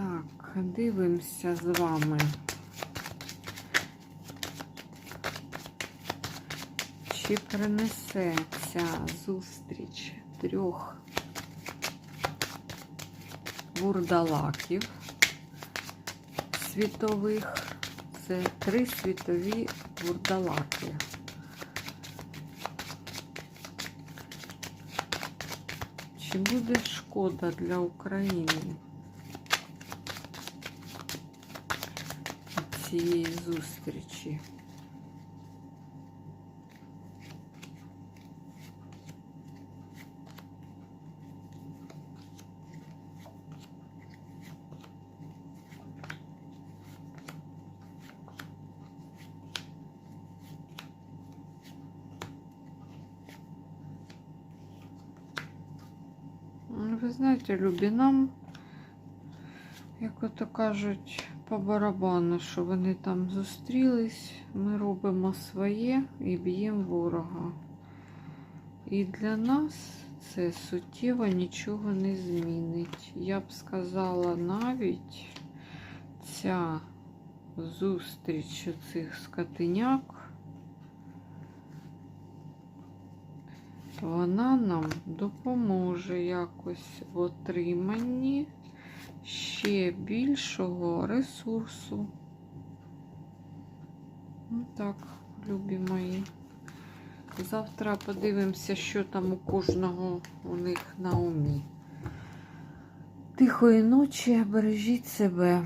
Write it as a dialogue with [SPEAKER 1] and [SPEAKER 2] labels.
[SPEAKER 1] Так, дивимося з вами. Чи принесе ця зустріч трьох вурдалаків світових? Це три світові вурдалаки. Чи буде шкода для України цієї зустрічі? Ну, Ви знаєте, Любі, нам, як ото кажуть, по барабану, що вони там зустрілись, ми робимо своє і б'ємо ворога. І для нас це суттєво нічого не змінить. Я б сказала, навіть ця зустріч цих скотиняк. Вона нам допоможе якось в отриманні ще більшого ресурсу. Ну так, любі мої. Завтра подивимося, що там у кожного у них на умі. Тихої ночі, бережіть себе.